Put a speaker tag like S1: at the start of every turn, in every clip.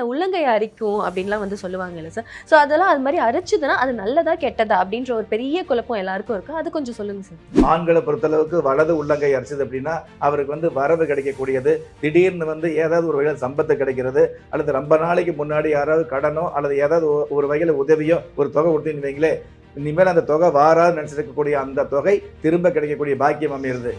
S1: இந்த உள்ளங்கை அரிக்கும் அப்படின்லாம் வந்து சொல்லுவாங்க இல்லை சார் ஸோ அதெல்லாம் அது மாதிரி அரைச்சுதுன்னா அது நல்லதா கெட்டதா அப்படின்ற ஒரு பெரிய குழப்பம் எல்லாருக்கும் இருக்கும் அது கொஞ்சம் சொல்லுங்க சார்
S2: ஆண்களை பொறுத்தளவுக்கு வலது உள்ளங்கை அரிச்சது அப்படின்னா அவருக்கு வந்து வரவு கிடைக்கக்கூடியது. திடீர்னு வந்து ஏதாவது ஒரு வகையில் சம்பத்து கிடைக்கிறது அல்லது ரொம்ப நாளைக்கு முன்னாடி யாராவது கடனோ அல்லது ஏதாவது ஒரு வகையில் உதவியோ ஒரு தொகை கொடுத்தீங்கன்னு வைங்களேன் இனிமேல் அந்த தொகை வாராது நினச்சிருக்கக்கூடிய அந்த தொகை திரும்ப கிடைக்கக்கூடிய பாக்கியம் அமைகிறது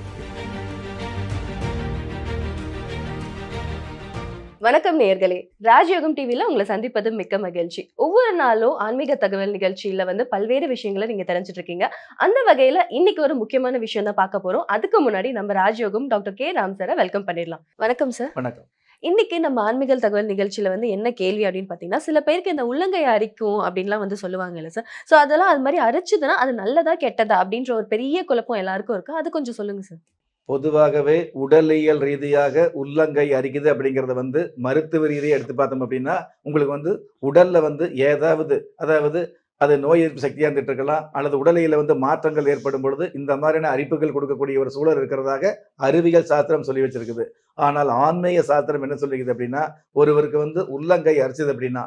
S1: வணக்கம் நேயர்களே ராஜயோகம் டிவில உங்களை சந்திப்பது மிக்க மகிழ்ச்சி. ஒவ்வொரு நாளும் ஆன்மீக தகவல் நிகழ்ச்சியில வந்து பல்வேறு விஷயங்களை நீங்க தெரிஞ்சுட்டு இருக்கீங்க அந்த வகையில இன்னைக்கு ஒரு முக்கியமான விஷயம் தான் பார்க்க போறோம். அதுக்கு முன்னாடி நம்ம ராஜயோகம் டாக்டர் கே. ராம் சாரை வெல்கம் பண்ணிடலாம். வணக்கம் சார்.
S2: வணக்கம்.
S1: இன்னைக்கு நம்ம ஆன்மீக தகவல் நிகழ்ச்சியில வந்து என்ன கேள்வி அப்படின்னு பாத்தீங்கன்னா சில பேருக்கு இந்த உள்ளங்கை அரிக்கும் அப்படின்லாம் வந்து சொல்லுவாங்கல்ல சார். ஸோ அதெல்லாம் அது மாதிரி அரைச்சுதுன்னா அது நல்லதா கெட்டதா அப்படின்ற ஒரு பெரிய குழப்பம் எல்லாருக்கும் இருக்கு? அது கொஞ்சம் சொல்லுங்க சார்.
S2: பொதுவாகவே உடலியல் ரீதியாக உள்ளங்கை அரிக்குது அப்படிங்கிறத வந்து மருத்துவ ரீதியாக எடுத்து பார்த்தோம் அப்படின்னா உங்களுக்கு வந்து உடல்ல வந்து ஏதாவது அதாவது அது நோய் எதிர்ப்பு சக்தியாக இருந்துட்டு இருக்கலாம் அல்லது உடலியில் வந்து மாற்றங்கள் ஏற்படும் பொழுது இந்த மாதிரியான அரிப்புகள் கொடுக்கக்கூடிய ஒரு சூழல் இருக்கிறதாக அறிவியல் சாஸ்திரம் சொல்லி வச்சிருக்குது. ஆனால் ஆன்மீக சாஸ்திரம் என்ன சொல்லுகிறது அப்படின்னா ஒருவருக்கு வந்து உள்ளங்கை அரிச்சது அப்படின்னா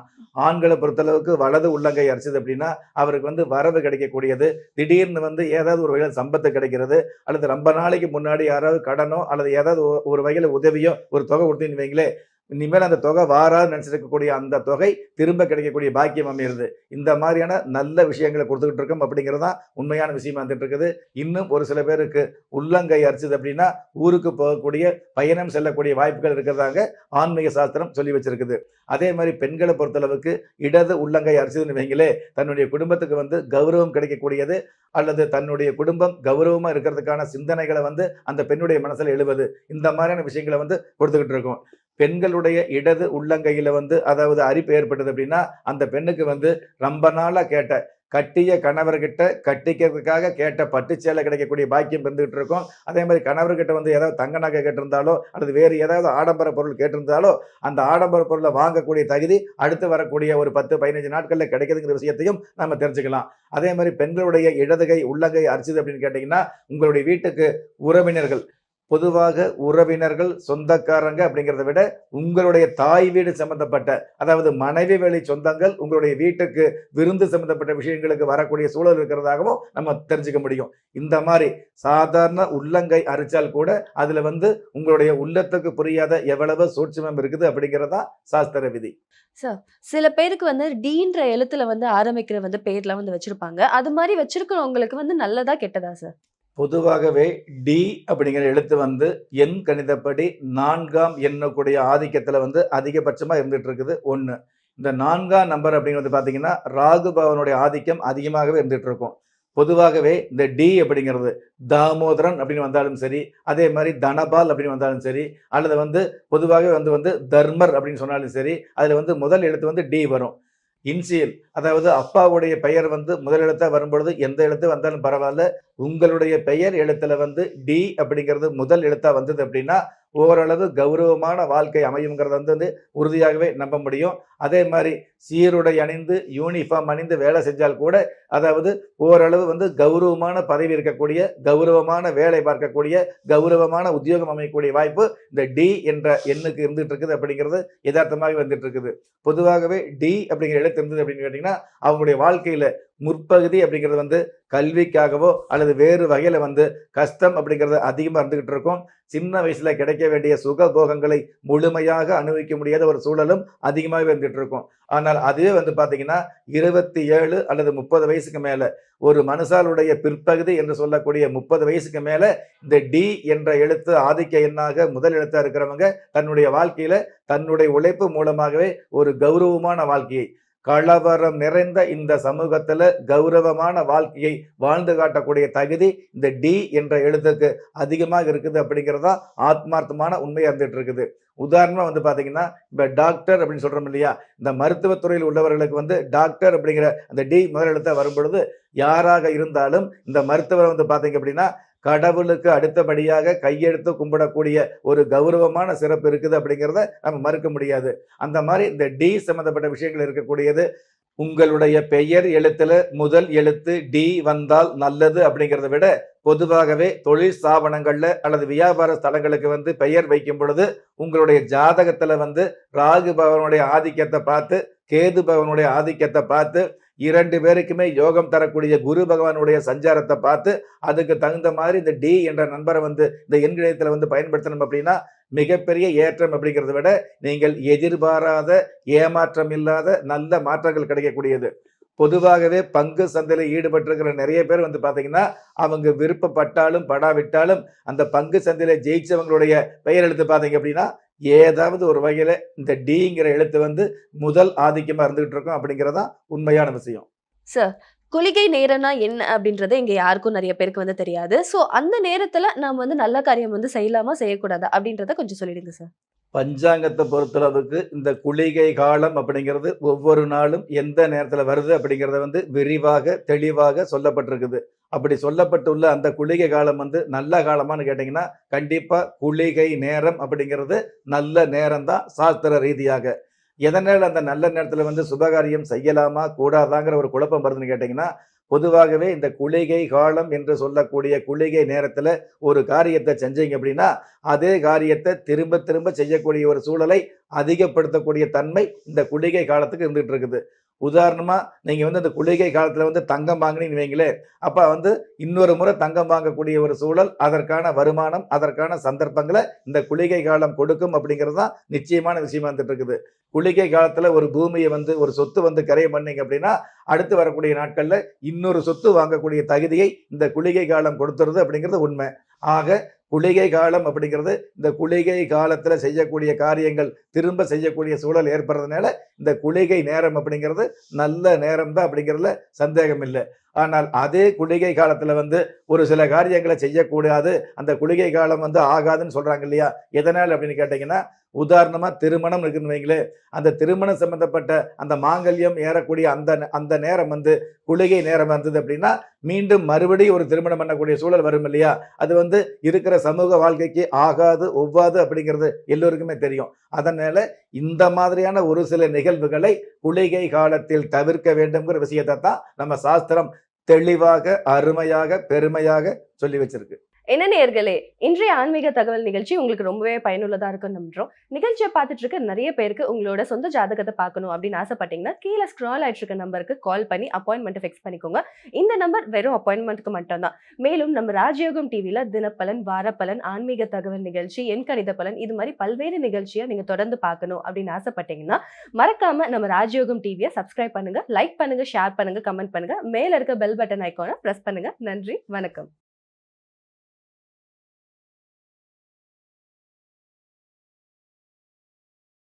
S2: ஆண்களை பொறுத்தளவுக்கு வலது உள்ளங்கை அரிச்சது அப்படின்னா அவருக்கு வந்து வரவு கிடைக்கக்கூடியது. திடீர்னு வந்து ஏதாவது ஒரு வகையில் சம்பத்து கிடைக்கிறது அல்லது ரொம்ப நாளைக்கு முன்னாடி யாராவது கடனோ அல்லது ஏதாவது ஒரு வகையில் உதவியோ ஒரு தொகை கொடுத்தீங்கன்னு வைங்களேன் இனிமேல் அந்த தொகை வாராது நினைச்சிருக்கக்கூடிய அந்த தொகை திரும்ப கிடைக்கக்கூடிய பாக்கியம் அமையிறது. இந்த மாதிரியான நல்ல விஷயங்களை கொடுத்துக்கிட்டு இருக்கோம் அப்படிங்கிறது தான் உண்மையான விஷயமா வந்துட்டு இருக்குது. இன்னும் ஒரு சில பேருக்கு உள்ளங்கை அரிச்சது அப்படின்னா ஊருக்கு போகக்கூடிய பயணம் செல்லக்கூடிய வாய்ப்புகள் இருக்கிறதாக ஆன்மீக சாஸ்திரம் சொல்லி வச்சிருக்குது. அதே மாதிரி பெண்களை பொறுத்தளவுக்கு இடது உள்ளங்கை அரிச்சதுன்னு வைங்களே தன்னுடைய குடும்பத்துக்கு வந்து கௌரவம் கிடைக்கக்கூடியது அல்லது தன்னுடைய குடும்பம் கௌரவமா இருக்கிறதுக்கான சிந்தனைகளை வந்து அந்த பெண்ணுடைய மனசில் எழுவது. இந்த மாதிரியான விஷயங்களை வந்து கொடுத்துக்கிட்டு இருக்கோம். பெண்களுடைய இடது உள்ளங்கையில வந்து அதாவது அரிப்பு ஏற்பட்டது அப்படின்னா அந்த பெண்ணுக்கு வந்து ரொம்ப நாளா கேட்ட கட்டிய கணவர்கிட்ட கட்டிக்கிறதுக்காக கேட்ட பட்டுச்சேலை கிடைக்கக்கூடிய பாக்கியம் இருந்துகிட்டு இருக்கும். அதே மாதிரி கணவர்கிட்ட வந்து ஏதாவது தங்க நகை கேட்டிருந்தாலோ அல்லது வேறு ஏதாவது ஆடம்பர பொருள் கேட்டிருந்தாலோ அந்த ஆடம்பர பொருளை வாங்கக்கூடிய தகுதி அடுத்து வரக்கூடிய ஒரு பத்து பதினஞ்சு நாட்களில் கிடைக்குதுங்கிற விஷயத்தையும் நம்ம தெரிஞ்சுக்கலாம். அதே மாதிரி பெண்களுடைய இடதுகை உள்ளங்கை அரிச்சது அப்படின்னு கேட்டிங்கன்னா உங்களுடைய வீட்டுக்கு உறவினர்கள் பொதுவாக உறவினர்கள் சொந்தக்காரங்க அப்படிங்கிறத விட உங்களுடைய தாய் வீடு சம்பந்தப்பட்ட அதாவது மனைவி வேலை சொந்தங்கள் உங்களுடைய வீட்டுக்கு விருந்து சம்பந்தப்பட்ட விஷயங்களுக்கு வரக்கூடிய சூழல் இருக்கிறதாகவும் நம்ம தெரிஞ்சுக்க முடியும். இந்த மாதிரி சாதாரண உள்ளங்கை அரிச்சால் கூட அதுல வந்து உங்களுடைய உள்ளத்துக்கு புரியாத எவ்வளவு சூட்சமம் இருக்குது அப்படிங்கிறதா சாஸ்திர விதி.
S1: சில பேருக்கு வந்து டீன்ற எழுத்துல வந்து ஆரம்பிக்கிற வந்து பேர்லாம் வந்து வச்சிருப்பாங்க. அது மாதிரி வச்சிருக்கிறவங்களுக்கு வந்து நல்லதா கெட்டதா சார்
S2: பொதுவாகவே டி அப்படிங்கிற எழுத்து வந்து எண் கணிதப்படி நான்காம் எண்ணக்கூடிய ஆதிக்கத்தில் வந்து அதிகபட்சமாக இருந்துகிட்டு இருக்குது ஒன்று இந்த நான்காம் நம்பர் அப்படிங்கிறது பார்த்தீங்கன்னா ராகு பவனுடைய ஆதிக்கம் அதிகமாகவே இருந்துகிட்டு இருக்கும் பொதுவாகவே இந்த டி அப்படிங்கிறது தாமோதரன் அப்படின்னு வந்தாலும் சரி அதே மாதிரி தனபால் அப்படின்னு வந்தாலும் சரி அல்லது வந்து பொதுவாகவே வந்து வந்து தர்மர் அப்படின்னு சொன்னாலும் சரி அதில் வந்து முதல் எழுத்து வந்து டி வரும். இன்சியல் அதாவது அப்பாவுடைய பெயர் வந்து முதல் வரும்பொழுது எந்த எழுத்து வந்தாலும் பரவாயில்ல. உங்களுடைய பெயர் எழுத்துல வந்து டி அப்படிங்கிறது முதல் எழுத்தா வந்தது அப்படின்னா ஓரளவு கௌரவமான வாழ்க்கை அமையுங்கிறத வந்து உறுதியாகவே நம்ப முடியும். அதே மாதிரி சீருடை அணிந்து யூனிஃபார்ம் அணிந்து வேலை செஞ்சால் கூட அதாவது ஓரளவு வந்து கௌரவமான பதவி இருக்கக்கூடிய கௌரவமான வேலை பார்க்கக்கூடிய கௌரவமான உத்தியோகம் அமையக்கூடிய வாய்ப்பு இந்த டி என்ற எண்ணுக்கு இருந்துட்டு இருக்குது அப்படிங்கிறது யதார்த்தமாக வந்துட்டு இருக்குது பொதுவாகவே டி அப்படிங்கிற எழுத்து இருந்தது அப்படின்னு கேட்டிங்கன்னா அவங்களுடைய வாழ்க்கையில் முற்பகுதி அப்படிங்கிறது வந்து கல்விக்காகவோ அல்லது வேறு வகையில் வந்து கஷ்டம் அப்படிங்கிறது அதிகமாக இருந்துகிட்டு இருக்கும் சின்ன வயசில் கிடைக்க வேண்டிய சுக போகங்களை முழுமையாக அனுபவிக்க முடியாத ஒரு சூழலும் அதிகமாகவே இருந்துட்டு இருக்கும் ஆனால் அதுவே வந்து பார்த்தீங்கன்னா இருபத்தி ஏழு அல்லது முப்பது வயசுக்கு மேல ஒரு மனுஷாலுடைய பிற்பகுதி என்று சொல்லக்கூடிய முப்பது வயசுக்கு மேலே இந்த டி என்ற எழுத்து ஆதிக்க எண்ணாக முதல் எழுத்தா இருக்கிறவங்க தன்னுடைய வாழ்க்கையில் தன்னுடைய உழைப்பு மூலமாகவே ஒரு கௌரவமான வாழ்க்கையை கலவரம் நிறைந்த இந்த சமூகத்தில் கௌரவமான வாழ்க்கையை வாழ்ந்து காட்டக்கூடிய தகுதி இந்த டி என்ற எழுத்துக்கு அதிகமாக இருக்குது அப்படிங்கிறதா ஆத்மார்த்தமான உண்மையா இருந்துட்டு இருக்குது. உதாரணமாக வந்து பார்த்தீங்கன்னா இப்போ டாக்டர் அப்படின்னு சொல்கிறோம் இல்லையா? இந்த மருத்துவத்துறையில் உள்ளவர்களுக்கு வந்து டாக்டர் அப்படிங்கிற அந்த டி முதல் வரும் பொழுது யாராக இருந்தாலும் இந்த மருத்துவர் வந்து பார்த்தீங்க அப்படின்னா கடவுளுக்கு அடுத்தபடியாக கையெடுத்து கும்பிடக்கூடிய ஒரு கௌரவமான சிறப்பு இருக்குது அப்படிங்கிறத நம்ம மறுக்க முடியாது. அந்த மாதிரி இந்த டி சம்மந்தப்பட்ட விஷயங்கள் இருக்கக்கூடியது. உங்களுடைய பெயர் எழுத்துல முதல் எழுத்து டி வந்தால் நல்லது அப்படிங்கிறத விட பொதுவாகவே தொழில் ஸ்தாபனங்கள்ல அல்லது வியாபார ஸ்தலங்களுக்கு வந்து பெயர் வைக்கும் பொழுது உங்களுடைய ஜாதகத்துல வந்து ராகு பவனுடைய ஆதிக்கத்தை பார்த்து கேது பவனுடைய ஆதிக்கத்தை பார்த்து இரண்டு பேருக்குமே யோகம் தரக்கூடிய குரு பகவானுடைய சஞ்சாரத்தை பார்த்து அதுக்கு தகுந்த மாதிரி இந்த டி என்ற நண்பரை வந்து இந்த எண்கிணையத்தில் வந்து பயன்படுத்தணும் அப்படின்னா மிகப்பெரிய ஏற்றம் அப்படிங்கிறத விட நீங்கள் எதிர்பாராத ஏமாற்றம் இல்லாத நல்ல மாற்றங்கள் கிடைக்கக்கூடியது. பொதுவாகவே பங்கு சந்தையில் ஈடுபட்டிருக்கிற நிறைய பேர் வந்து பார்த்தீங்கன்னா அவங்க விருப்பப்பட்டாலும் படாவிட்டாலும் அந்த பங்கு சந்தையில் ஜெயிச்சவங்களுடைய பெயர் எழுத்து பார்த்தீங்க அப்படின்னா ஏதாவது ஒரு வகையில இந்த டிங்கிற எழுத்து வந்து முதல் ஆதிக்கமா இருந்துகிட்டு இருக்கும் அப்படிங்கறதான் உண்மையான விஷயம்.
S1: சார் குளிகை நேரம்னா என்ன அப்படின்றது இங்க யாருக்கும் நிறைய பேருக்கு வந்து தெரியாது. சோ அந்த நேரத்துல நாம வந்து நல்ல காரியம் வந்து செய்யலாமா செய்யக்கூடாதா அப்படின்றத கொஞ்சம் சொல்லிடுங்க சார்
S2: பஞ்சாங்கத்தை பொறுத்தளவுக்கு இந்த குளிகை காலம் அப்படிங்கிறது ஒவ்வொரு நாளும் எந்த நேரத்தில் வருது அப்படிங்கிறத வந்து விரிவாக தெளிவாக சொல்லப்பட்டிருக்குது. அப்படி சொல்லப்பட்டுள்ள அந்த குளிகை காலம் வந்து நல்ல காலமான்னு கேட்டிங்கன்னா கண்டிப்பாக குளிகை நேரம் அப்படிங்கிறது நல்ல நேரம் தான் சாஸ்திர ரீதியாக. எதனால் அந்த நல்ல நேரத்தில் வந்து சுபகாரியம் செய்யலாமா கூடாதாங்கிற ஒரு குழப்பம் வருதுன்னு கேட்டிங்கன்னா பொதுவாகவே இந்த குளிகை காலம் என்று சொல்லக்கூடிய குளிகை நேரத்தில் ஒரு காரியத்தை செஞ்சீங்க அப்படின்னா அதே காரியத்தை திரும்ப திரும்ப செய்யக்கூடிய ஒரு சூழலை அதிகப்படுத்தக்கூடிய தன்மை இந்த குளிகை காலத்துக்கு இருந்துகிட்டு இருக்குது. உதாரணமாக நீங்கள் வந்து அந்த குளிகை காலத்தில் வந்து தங்கம் வாங்கினீங்கன்னு வைங்களேன் அப்போ வந்து இன்னொரு முறை தங்கம் வாங்கக்கூடிய ஒரு சூழல் அதற்கான வருமானம் அதற்கான சந்தர்ப்பங்களை இந்த குளிகை காலம் கொடுக்கும் அப்படிங்கிறது தான் நிச்சயமான விஷயமா வந்துட்டு இருக்குது. குளிகை காலத்தில் ஒரு பூமியை வந்து ஒரு சொத்து வந்து கரையம் பண்ணீங்க அப்படின்னா அடுத்து வரக்கூடிய நாட்களில் இன்னொரு சொத்து வாங்கக்கூடிய தகுதியை இந்த குளிகை காலம் கொடுத்துருது அப்படிங்கிறது உண்மை. ஆக குளிகை காலம் அப்படிங்கிறது இந்த குளிகை காலத்தில் செய்யக்கூடிய காரியங்கள் திரும்ப செய்யக்கூடிய சூழல் ஏற்படுறதுனால இந்த குளிகை நேரம் அப்படிங்கிறது நல்ல நேரம் தான் அப்படிங்கிறதுல சந்தேகம் இல்லை ஆனால் அதே குளிகை காலத்துல வந்து ஒரு சில காரியங்களை செய்யக்கூடாது. அந்த குளிகை காலம் வந்து ஆகாதுன்னு சொல்றாங்க இல்லையா? எதனால் அப்படின்னு கேட்டீங்கன்னா உதாரணமா திருமணம் இருக்குன்னு வைங்களேன் அந்த திருமணம் சம்பந்தப்பட்ட அந்த மாங்கல்யம் ஏறக்கூடிய அந்த அந்த நேரம் வந்து குளிகை நேரம் வந்தது அப்படின்னா மீண்டும் மறுபடியும் ஒரு திருமணம் பண்ணக்கூடிய சூழல் வரும் இல்லையா? அது வந்து இருக்கிற சமூக வாழ்க்கைக்கு ஆகாது ஒவ்வாது அப்படிங்கிறது எல்லோருக்குமே தெரியும். அதனால இந்த மாதிரியான ஒரு சில நிகழ்வுகளை குளிகை காலத்தில் தவிர்க்க வேண்டும்ங்கிற விஷயத்தை தான் நம்ம சாஸ்திரம் தெளிவாக அருமையாக பெருமையாக சொல்லி வச்சிருக்கு.
S1: என்ன நேர்களே இன்றைய ஆன்மீக தகவல் நிகழ்ச்சி உங்களுக்கு ரொம்பவே பயனுள்ளதா இருக்கும் நம்புறோம். நிகழ்ச்சியை பார்த்துட்டு இருக்க நிறைய பேருக்கு உங்களோட சொந்த ஜாதகத்தை பார்க்கணும் அப்படின்னு ஆசைப்பட்டீங்கன்னா கீழே ஸ்க்ரால் ஆயிட்டு இருக்க நம்பருக்கு கால் பண்ணி அப்பாயின்மெண்ட் ஃபிக்ஸ் பண்ணிக்கோங்க. இந்த நம்பர் வெறும் அப்பாயின்மெண்ட்டுக்கு மட்டும்தான். மேலும் நம்ம ராஜயோகம் டிவியில் தினப்பலன் வாரப்பலன் ஆன்மீக தகவல் நிகழ்ச்சி எண் கணித பலன் இது மாதிரி பல்வேறு நிகழ்ச்சியை நீங்க தொடர்ந்து பார்க்கணும் அப்படின்னு ஆசைப்பட்டீங்கன்னா மறக்காம நம்ம ராஜயோகம் டிவியை சப்ஸ்கிரைப் பண்ணுங்க லைக் பண்ணுங்க ஷேர் பண்ணுங்க கமெண்ட் பண்ணுங்க. மேல இருக்க பெல் பட்டன் ஐக்கானை ப்ரெஸ் பண்ணுங்க. நன்றி வணக்கம்.